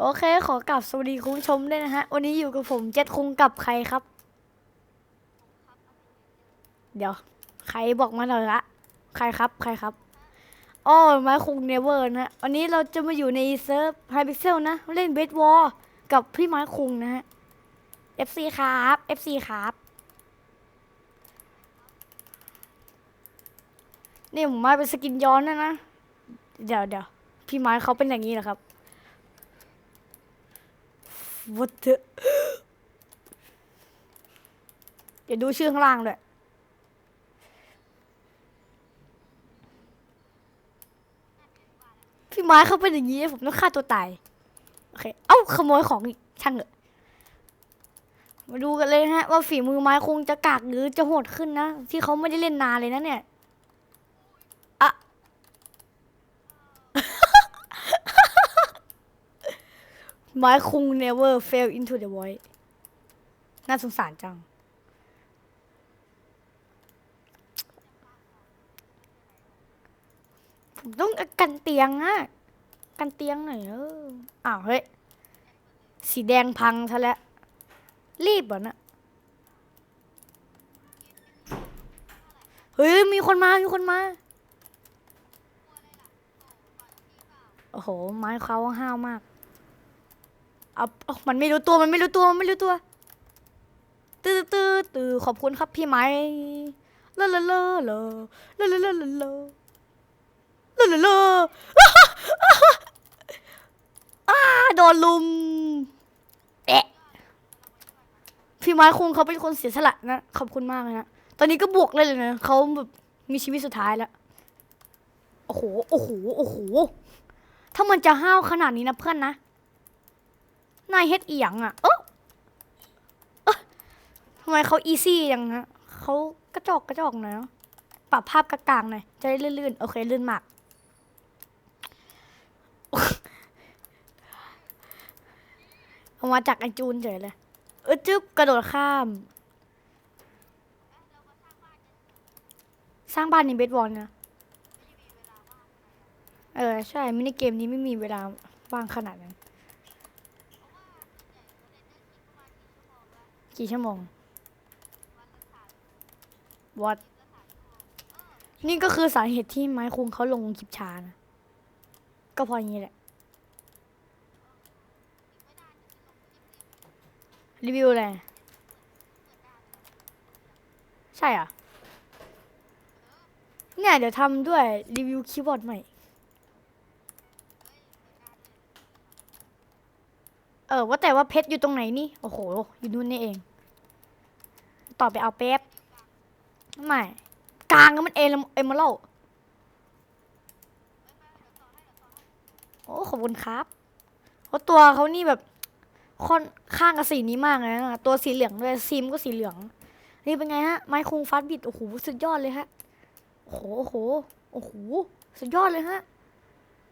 โอเค ขอกลับสวัสดีคุณผู้ชมด้วยนะฮะ วันนี้อยู่กับผมเจ็ดคุงกับใครครับ เดี๋ยว ใครบอกมาหน่อยละใครครับ ใครครับอ๋อไม้คุงเนเวอร์นะวันนี้เราจะมาอยู่ในเซิร์ฟไฮพิกเซลนะ เล่นเบสวอลกับพี่ไม้คุงนะฮะ FC ครับ FC ครับ นี่ผมมาเป็นสกินย้อนนะนะ เดี๋ยวเดี๋ยวพี่ไม้เขาเป็นอย่างนี้เหรอครับ What the เดี๋ยวดูชื่อข้างล่างด้วยพี่ไม้เขาเป็นอย่างนี้ผมต้องฆ่าตัวตาย โอเค เอ้าขโมยของอีกช่างเถอะมาดูกันเลยนะฮะ ว่าฝีมือไม้คงจะกากหรือจะโหดขึ้นนะ ที่เขาไม่ได้เล่นนานเลยนะเนี่ย ไม้คุง never fell into the void น่าสงสารจัง ผมต้องกันเตียงอะกันเตียงหน่อยเอออ้าวเฮ้ย สีแดงพังซะแล้ว รีบเหรอนะเฮ้ย มีคนมา มีคนมา โอ้โห ไม้เขาห้าวมาก เอาเอามันไม่รู้ตัวมันไม่รู้ตัวมันไม่รู้ตัวตื้อตื้อตื้อขอบคุณครับพี่ไม้เลอะเลอะเลอะเลอะเลอะเลอะเลอะเลอะเลอะเลลลอาโดนลุมเอะพี่ไม้คงเขาเป็นคนเสียสละนะขอบคุณมากเลยนะตอนนี้ก็บวกเลยเลยนะเขาแบบมีชีวิตสุดท้ายแล้วโอ้โหโอ้โหโอ้โหถ้ามันจะห้าวขนาดนี้นะเพื่อนนะ นายเฮ็ดเอียงอะเออเอ๊ะทำไมเขาอีซี่ยังฮะเขากระจอกกระจอกหน่อยเนาะปรับภาพกลางๆหน่อยจะได้ลื่นๆ โอเค ลื่นมาก เอามาจากไอจูนเฉยเลย เออจึ๊บกระโดดข้าม สร้างบ้านในเบสบอลนะ เออ ใช่มินิเกมนี้ไม่มีเวลาว่างขนาดนั้น กี่ชั่วโมงวัดนี่ก็คือสาเหตุที่ไม้คุงเขาลงคลิปช้านะก็พออย่างนี้แหละ รีวิวอะไร ใช่อะ เนี่ยเดี๋ยวทำด้วยรีวิวคีย์บอร์ดใหม่ เออว่าแต่ว่าเพชรอยู่ตรงไหนนี่ โอ้โห อยู่นู่นนี่เอง ต่อไปเอาเป๊ปไม่ กลางก็มันเอลเอมเมอรัลโอ้ขอบคุณครับเพราะตัวเขานี่แบบค่อนข้างกับสีนี้มากเลยนะตัวสีเหลืองด้วยซีมก็สีเหลือง นี่เป็นไงฮะ ไมค์คุงฟาสบิดโอ้โหสุดยอดเลยฮะ โอ้โหโอ้โหโอ้โหสุดยอดเลยฮะ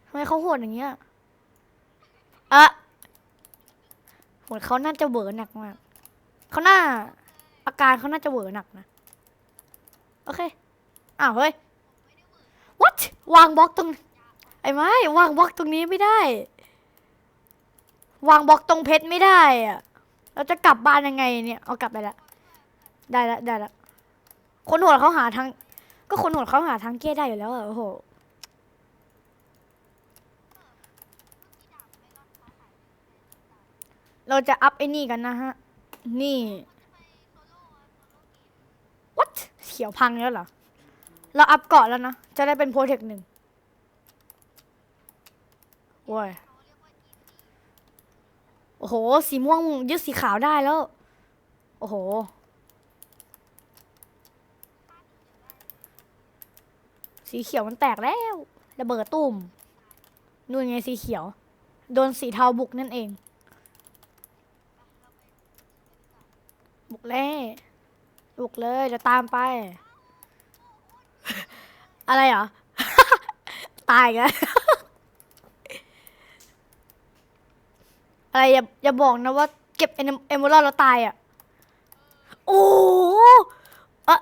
ทำไมเขาโหดอย่างเงี้ยอะ โหดเขาน่าจะเบอหนักมากเขาน่า อาการเขาน่าจะเวอหนักนะ โอเค อ้าวเฮ้ย what วางบล็อกตรง ไอ้ไม้วางบล็อกตรงนี้ไม่ได้ วางบล็อกตรงเพชรไม่ได้อะเราจะกลับบ้านยังไงเนี่ย เอากลับไปละ ได้ละได้ละ คนโหดเขาหาทาง ก็คนโหดเขาหาทางแก้ได้อยู่แล้วอะโอ้โห เราจะอัพไอ้นี่กันนะฮะ นี่ what เขียวพังแล้วเหรอ เราอัพเกาะแล้วนะ จะได้เป็นโปรเทคหนึ่งโว้ยโอ้โห สีม่วงยึดสีขาวได้แล้ว โอ้โห สีเขียวมันแตกแล้วระเบิดตุ่มนู่นไงสีเขียว โดนสีเทาบุกนั่นเอง บุก เลยบุกเลยเดี๋ยวตามไป อะไรเหรอ ตายกันอะไรอย่าอย่าบอกนะว่าเก็บเอมเมอรัลแล้วตายอะ โอ้โอะ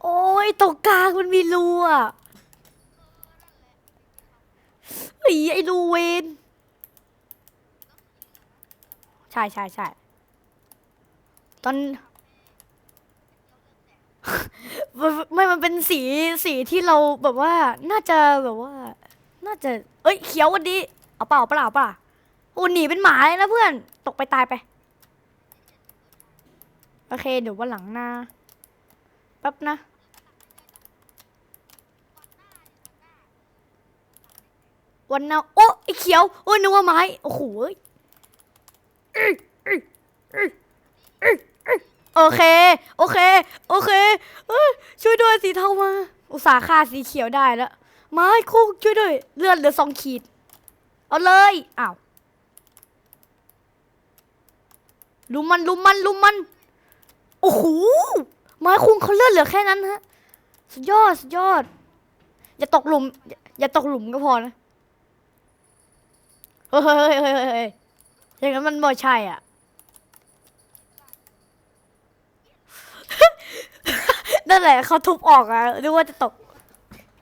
โอ้ยตรงกลางมันมีรูอะไอ้ไอ้ลูเวน ช่ใช่ใช่ตอนไม่มันเป็นสีสีที่เราแบบว่า น่าจะแบบว่า น่าจะ เอ้ยเขียววันดีเอาเปล่าเปล่าเปล่าโอ้หนีเป็นหมาเลยนะเพื่อน ตกไปตายไป โอเค เดี๋ยววันหลังน้าแป๊บนะ วันหน้าโอ้ไอเขียว โอ้ยนึกว่าไม้ โอ้โห โอเค โอเค โอเคเอ้ยช่วยด้วยสีเทามา อุตสาห์ฆ่าสีเขียวได้แล้วไม้คุกช่วยด้วย เลือดเหลือสองขีด เอาเลยอ้าวลุมมันลุมมันลุมมัน โอ้โหไม้คุงเขาเลือดเหลือแค่นั้นฮะ สุดยอด สุดยอด อย่าตกหลุม อย่าตกหลุมก็พอนะ เฮ้ยเฮ้ยเฮ้ยเฮ้ย อย่างนั้นมันบ่ใช่อะ นั่นแหละเขาทุบออกอะนึกว่าจะตก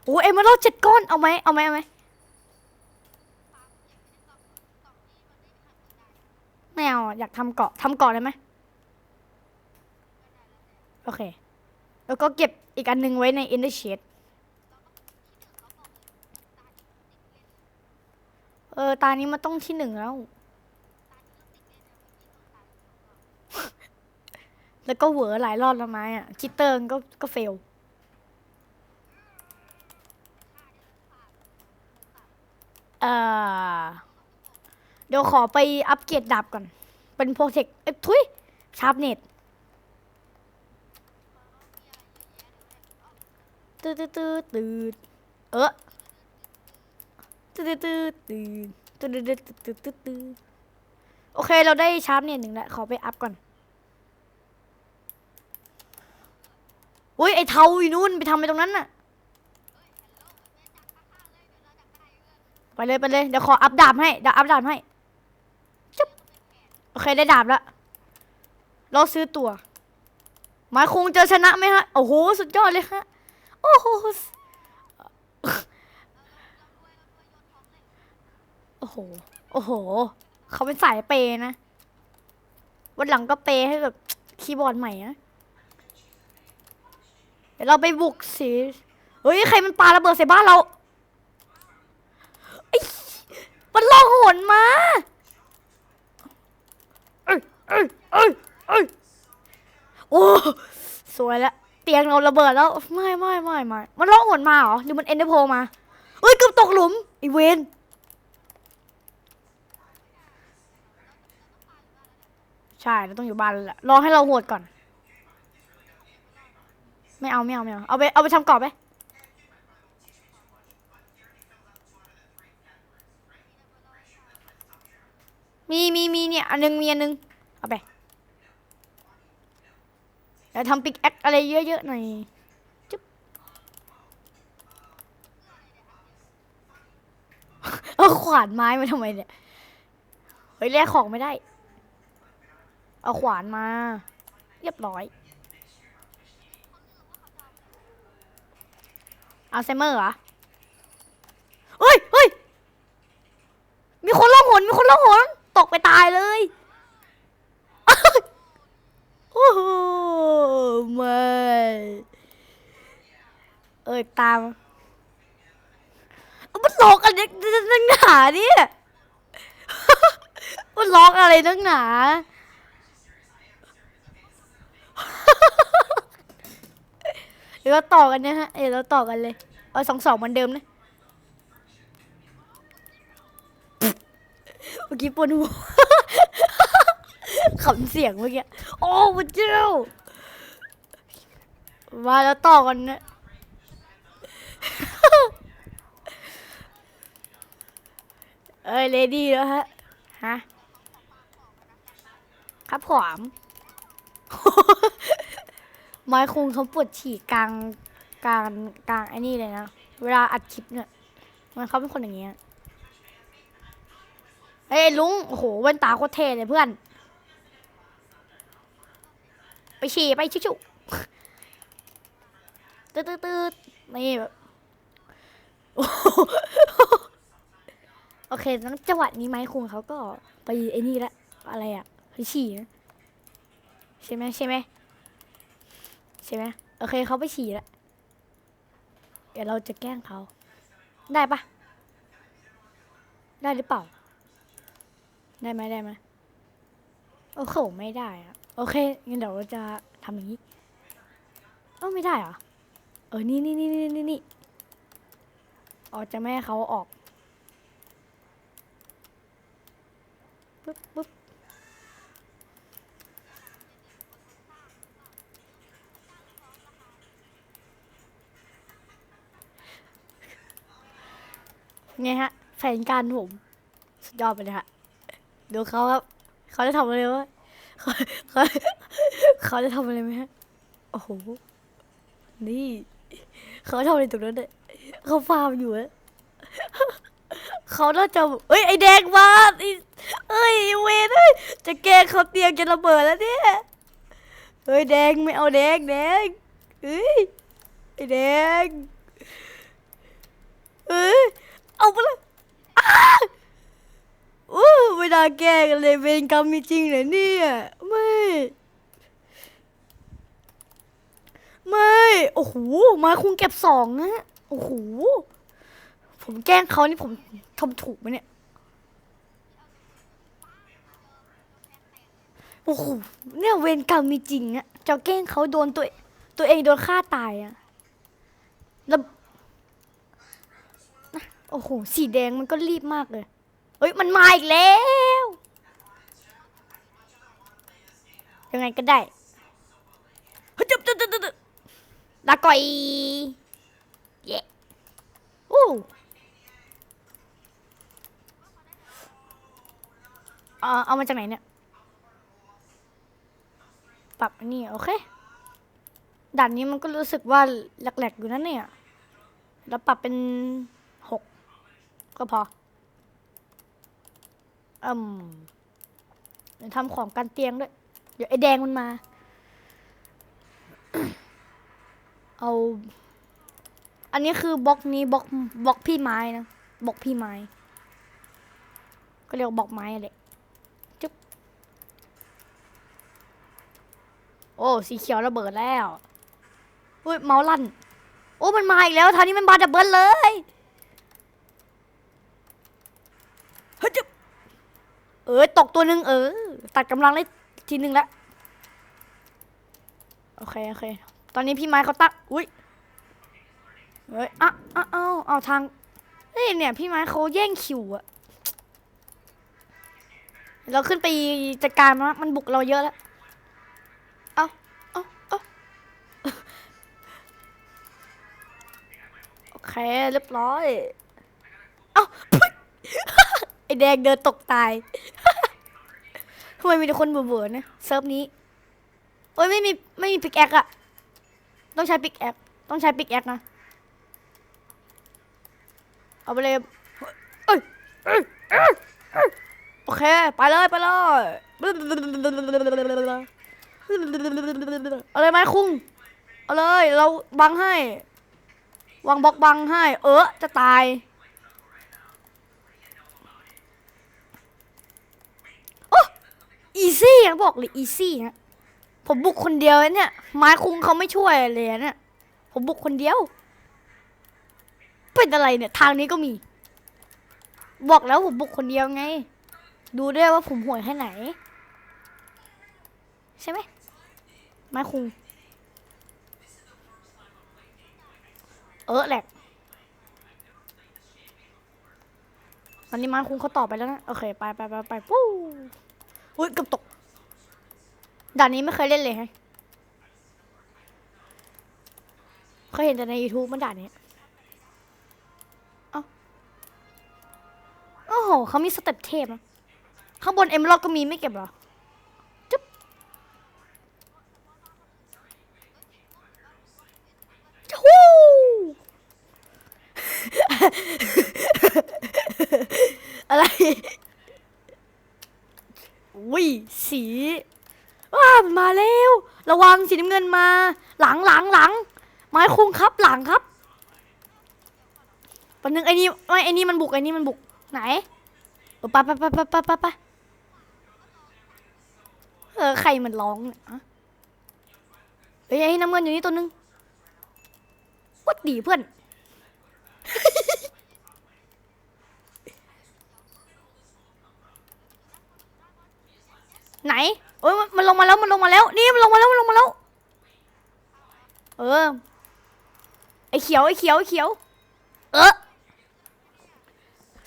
โอ้เอ็มมาโลเจ็ดก้อน เอาไหมเอาไหมเอาไหมไม่เอาอยากทำเกาะทำเกาะได้ไหมโอเค แล้วก็เก็บอีกอันหนึงไว้ใน Ender Shade เออ ตานี้มันต้องที่หนึ่งแล้ว แล้วก็เหวอหลายรอบแล้วไม้อะคิดเติร์ก็ก็เฟลเออเดี๋ยวขอไปอัปเกรดดาบก่อน เป็นโปรเทคเอ้ยทุยชาร์ปเน็ตตืดตืดตืดตืดเออตืดตืดตืดตืดตืดตืดตืดโอเค เราได้ชาร์ปเน็ตหนึ่งแล้ว ขอไปอัพก่อน อุ้ยไอเทาอยู่นู่นไปทำไปตรงนั้นน่ะ ไปเลยไปเลยเดี๋ยวขออัพดาบให้เดี๋ยวอัพดาบให้จุ๊บโอเคได้ดาบแล้วเราซื้อตัวหมายคงจะชนะไหมฮะ โอ้โห สุดยอดเลยฮะ โอ้โห โอ้โห โอ้โห เขาเป็นสายเปย์นะ วันหลังก็เปย์ให้แบบคีย์บอร์ดใหม่นะ เดี๋ยวเราไปบุกสิเฮ้ยใครมันปาระเบิดใส่บ้านเราไอ้มันล่องหนมาเอ้ยเอ้ยเอ้ยเอ้ยโอ้สวยแล้วเตียงเราระเบิดแล้วไม่ไม่ไม่ไม่มันล่องหนมาเหรอหรือมันเอ็นเดอร์โพมาเอ้ยเกือบตกหลุมไอเวนใช่เราต้องอยู่บ้านแล้วแหละรอให้เราโหวตก่อน ไม่เอาไม่เอาไม่เอาเอาไปเอาไปทำกรอบไปมีมีมีเนี่ยอันหนึงมีอันหนึงเอาไปเดี๋ยวทำปิกแอคอะไรเยอะๆหน่อยจุ๊บเอาขวานไม้มาทำไมเนี่ยเฮ้ยแลกของไม่ได้ เอาขวานมา เรียบร้อย อัลไซเมอร์เหรอเฮ้ยเฮ้ยมีคนล่องหนมีคนล่องหนตกไปตายเลยโอ้โหไม่เอ้ยตามมันหลอกอะไรนักหนาเนี่ยมันหลอกอะไรนักหนา เดี๋ยวเราต่อกันนะฮะเดี๋ยเราต่อกันเลยเอาสองสองเหมือนเดิมนะเมื่อกี้ปวดหัวขำเสียงเมื่อกี้ โอ้พระเจ้ามาแล้วต่อกันนะเอ้ยเลดี้แล้วฮะ ฮะ ครับผม ไม้คุงเขาปวดฉี่กลางกลางกลางไอ้นี่เลยนะ เวลาอัดคลิปเนี่ย มันเขาเป็นคนอย่างเงี้ยเอ้ยลุงโอ้โหแว่นตาโคตรเท่เลยเพื่อน ไปฉี่ไปชิวๆตืดตืดๆนี่แบบโอเคแล้วจังหวะนี้ไม้คุงเขาก็ไปไอ้นี่ละอะไรอะไปฉี่นะใช่ไหมใช่ไหม ใช่ไหมโอเคเขาไปฉี่และเดี๋ยวเราจะแกล้งเขา ได้ปะได้หรือเปล่า ได้ไหมได้ไหมโอ้โหไม่ได้อะโอเคงั้นเดี๋ยวเราจะทำอย่างนี้เอ้าไม่ได้เหรอเออนี่นี่นี่นี่นี่นี่อ๋อจะไม่ให้เขาออกปึ๊บปึ๊บ ไงฮะ แผนการผมสุดยอดไปเลยฮะดูเขาครับ เขาจะทำอะไรวะเขาเขาเขาจะทำอะไรไหมฮะ โอ้โห นี่ เขาทำอะไรตรงนั้นเนี่ยเขาฟาร์มอยู่อะเขาน่าจะเอ้ย ไอแดงมาไอ้เอ้ยไอเวนเอ้ย จะแกงเขาเตียงจะระเบิดแล้วเนี่ย เฮ้ย แดงไม่เอาแดงแดงเอ้ย ไอแดงเอ้ย เอาไปเลยอ้าอู้ไม่น่าแก้กันเลยเวรกรรมมีจริงเหรอเนี่ยไม่ ไม่ โอ้โหมาคุงเก็บสองนะโอ้โหผมแกล้งเขานี่ผมทำถูกไหมเนี่ยโอ้โหเนี่ยเวรกรรมมีจริงอะจะแกล้งเขาโดนตัวตัวเองโดนฆ่าตายอะแล้ว โอ้โห สีแดงมันก็รีบมากเลยเฮ้ย มันมาอีกแล้ว ยังไงก็ได้เฮ้ยจุ๊บจุ๊บจุ๊บจุ๊บลาก่อย เย้อู้เอาเอามาจากไหนเนี่ย ปรับนนี้โอเคด่านนี้มันก็รู้สึกว่าแหลกๆอยู่นั่นเนี่ยแล้วปรับเป็น ก็พออืมเดี๋ยวทำของกันเตียงด้วย เดี๋ยวไอ้แดงมันมา เอา อันนี้คือบล็อกนี้บล็อกบล็อกพี่ไม้นะบล็อกพี่ไม้ ก็เรียกบล็อกไม้แหละจุ๊บ โอ้สีเขียวระเบิดแล้ว อุ้ยเมาส์ลั่น โอ้มันมาอีกแล้วทานี้มันมาดับเบิลเลยเฮ้ยจุ๊บ เออตกตัวหนึ่งเออ ตัดกำลังได้ทีหนึ่งแล้วโอเคโอเค ตอนนี้พี่ไม้เขาตั้งอุ้ยเฮ้ยอะอะเอาเอาทางเฮ้ยเนี่ย พี่ไม้เขาแย่งคิวอะเราขึ้นไปจัดการมันมันบุกเราเยอะแล้วเอาเอาเอาโอเคเรียบร้อยเอา แดงเดินตกตาย ทำไมมีแต่คนเบื่อๆนะเซิร์ฟนี้ โอ้ยไม่มีไม่มีปิกแอคอะต้องใช้ปิกแอคต้องใช้ปิกแอคนะ เอาไปเลยเอ้ยโอเค ไปเลยไปเลยเอาเลยไหมคุงเอาเลย เราบังให้ วางบล็อกบังให้ เออจะตาย โอ้ อีซี่นะบอกเลยอีซี่นะผมบุกคนเดียวเนี่ยไม้คุงเขาไม่ช่วยเลยเนี่ยผมบุกคนเดียว เป็นอะไรเนี่ย ทางนี้ก็มี บอกแล้วผมบุกคนเดียวไง ดูด้วยว่าผมห่วยแค่ไหน ใช่ไหมไม้คุงเออแหลกตอนนี้ไม้คุงเขาตอบไปแล้วนะ โอเค ไปไปไปไปปู้ อุ้ยเกับตกด่านนี้ไม่เคยเล่นเลยไงเคยเห็นแต่ใน YouTube มันด่านนี้โอ้โหเขามีสเต็ปเทพนะข้างบนเอ็มล็อกก็มีไม่เก็บหรอจุ๊บจู้อะไร อุ้ยสีว้ามันมาแล้ว ระวังสีน้ำเงินมา หลังหลังหลังไม้คุงครับหลังครับปันนึงไอ้นี่ไม่ไอ้นี่มันบุกไอ้นี่มันบุกไหนไปไปไปไปไปไปไปเออใครมันร้องเนี่ยฮะเฮ้ยไอ้น้ำเงินอยู่นี่ตัวนึงวัดดีเพื่อน ไหนเอ้ยมันลงมาแล้วมันลงมาแล้ว นี่มันลงมาแล้วมันลงมาแล้ว เออไอเขียวไอเขียวไอเขียว เออ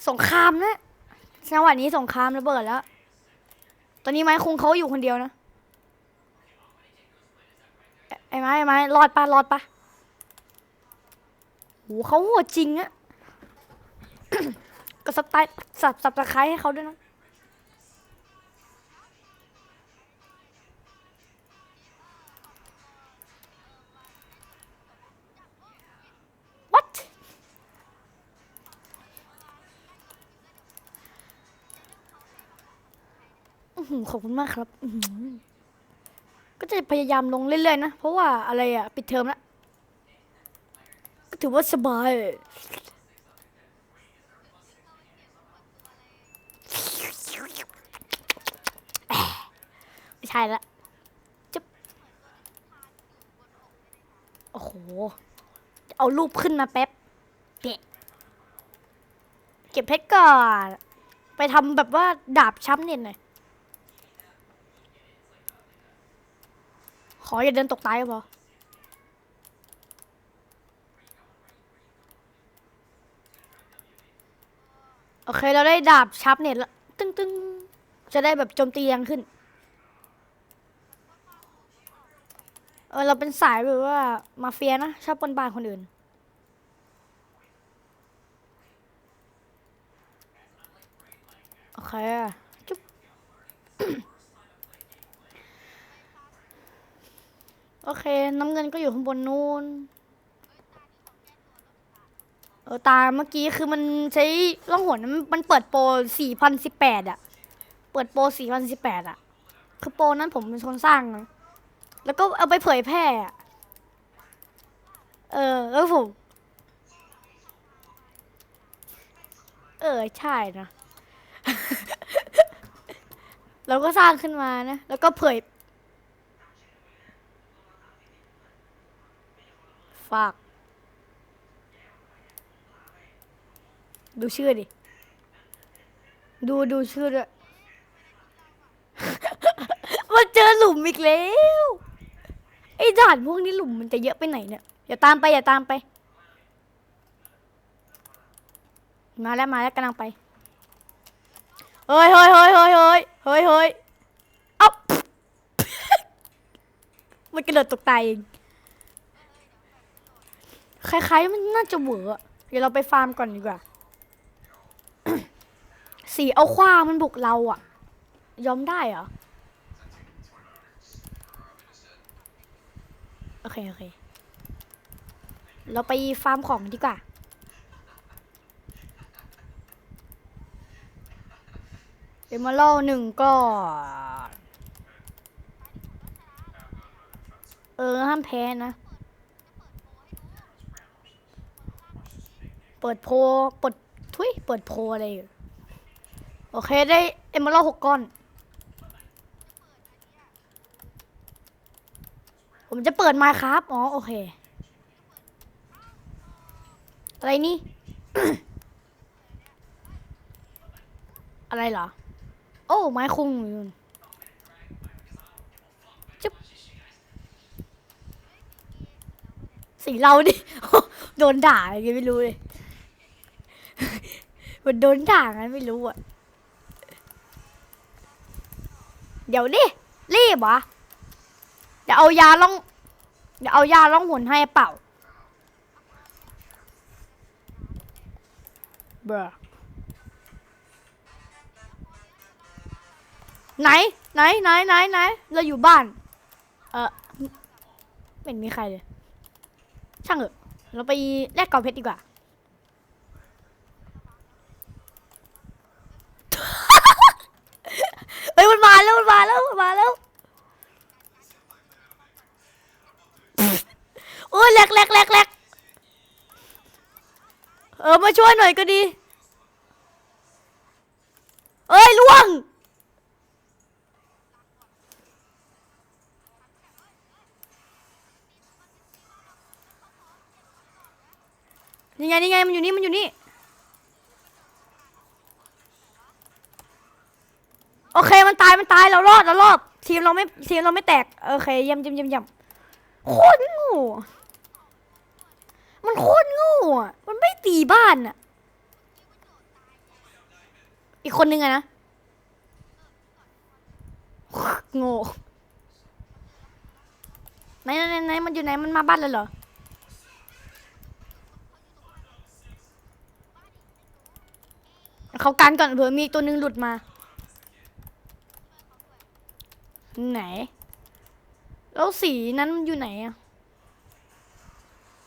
สงครามนะจังหวะนี้สงครามระเบิดแล้ว ตอนนี้ไม้คงเขาอยู่คนเดียวนะไอไอ้ไม้ไอ้ไม้รอดปะรอดปะโหเขาโหดจริงอะก็สไตล์สับสับตะไคร้ให้เขาด้วยนะ ขอบคุณมากครับก็จะพยายามลงเรื่อยๆนะ เพราะว่าอะไรอะ ปิดเทอมแล้วก็ถือว่าสบาย ไม่ใช่ละจะโอ้โห เอารูปขึ้นมาแป๊บเกะเก็บเพชรก่อน ไปทำแบบว่าดาบช้ำเน็ตหน่อย ขออย่าเดินตกตายก็พอโอเค เราได้ดาบชับเน็ตแล้วตึ้งตึ้งจะได้แบบโจมตีแรงขึ้น เออ เราเป็นสายแบบว่ามาเฟียนะ ชอบปนบ้านคนอื่น โอเค จุ๊บ โอเค น้ำเงินก็อยู่ข้างบนนู้นเออตาเมื่อกี้คือมันใช้ล่องหนมันมันเปิดโปร4018อะเปิดโปร4018อะคือโปรนั้นผมเป็นคนสร้างนะแล้วก็เอาไปเผยแพร่เออแล้วผมเออใช่นะ เราก็สร้างขึ้นมานะ แล้วก็เผย ฝากดูชื่อดิ ดูดูชื่อด้วยมาเจอหลุมอีกแล้ว ไอ้ด่านพวกนี้หลุมมันจะเยอะไปไหนเนี่ย อย่าตามไป อย่าตามไป มาแล้วมาแล้วกำลังไป เฮ้ยเฮ้ยเฮ้ยเฮ้ยเฮ้ยเฮ้ยเฮ้ยเอ้ามันกระโดดตกตายเอง คล้ายๆมันน่าจะเวออเดี๋ยวเราไปฟาร์มก่อนดีกว่า สีเอาขว้ามันบุกเราอะยอมได้เหรอ โอเค โอเค เราไปฟาร์มของดีกว่าเดี๋ยวมาล่าหนึ่งก็ เออ ห้ามแพ้นะ ปิดโพลเปิดทุยเปิดโพลอะไรอยู่โอเคได้เอมเมอรัลหกก้อน ผมจะเปิดไมาครับ อ๋อ โอเค อะไรนี่ อะไรเหรอ โอ้ไม้คุงอยู่นจุ๊บสีเราดิ โดนด่าอะไรกันไม่รู้เลย มันโดนด่าไงไม่รู้อะ เดี๋ยวดิรีบวะเดี๋ยวเอายาล่อง เดี๋ยวเอายาล่องหนให้เปล่าเบรอไหน ไหน ไหน ไหน ไหน เราอยู่บ้าน เออไม่เห็นมีใครเลย ช่างเถอะ เราไปแลกกล่องเพชรดีกว่า เฮ้ยมัน มาแล้วมาแล้วโอ้ยแหลกแหลกแหลกแหลกเออมาช่วยหน่อยก็ดี เอ้ล่วง นี่ไงนี่ไงมันอยู่นี่มันอยู่นี่ โอเคมันตายมันตายเราร อดเรารอดทีมเราไม่ทีมเราไม่แตกโอเคเยี่ยมเยี่ยมเยี่ยมเยี่ยมโคตรงูมันโคตรงูอะมันไม่ตีบ้านอะ อีกคนนึงอะนะโง่ไหนไหนไหนมันอยู่ไหนมันมาบ้านเลยเหรอเขากันก่อนเผื่อมีตัวหนึงหลุดมา ไหน แล้วสีนั้นมันอยู่ไหนอะ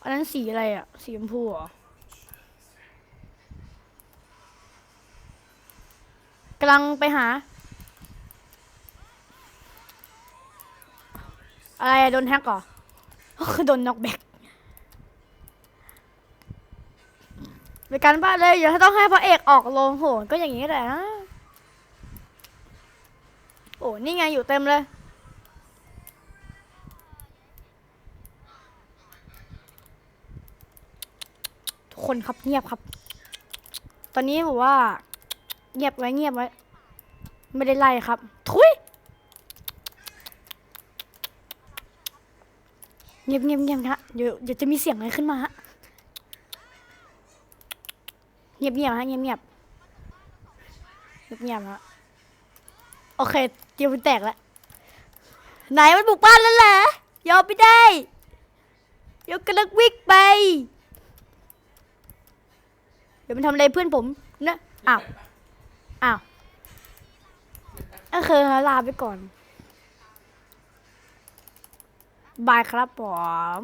อันนั้นสีอะไรอะ สีชมพูเหรอกำลังไปหา อะไรโดนแฮกเหรอโดนน็อกแบกไปกันบ้านเลยอย่าต้องให้พระเอกออกลงโหก็อย่างนี้แหละ โอ้นี่ไงอยู่เต็มเลย ทุกคนครับเงียบครับ ตอนนี้ผมว่า เงียบไว้เงียบไว้ ไม่ได้ไล่ครับ ทุยเงียบเงียบเงียบนะเดี๋ยวเดี๋ยวจะมีเสียงอะไรขึ้นมาฮะเงียบเงียบฮะเงียบเงียบเงียบเงียบฮะ โอเคเตรียวมันแตกแล้วไหนมันบุกบ้านแล้วเหรอยอมไม่ได้ยวกำลังวิ่งไป เดี๋ยวมันทำอะไรเพื่อนผมนะอ้าวอ้าวก็คือลาไปก่อน บายครับผม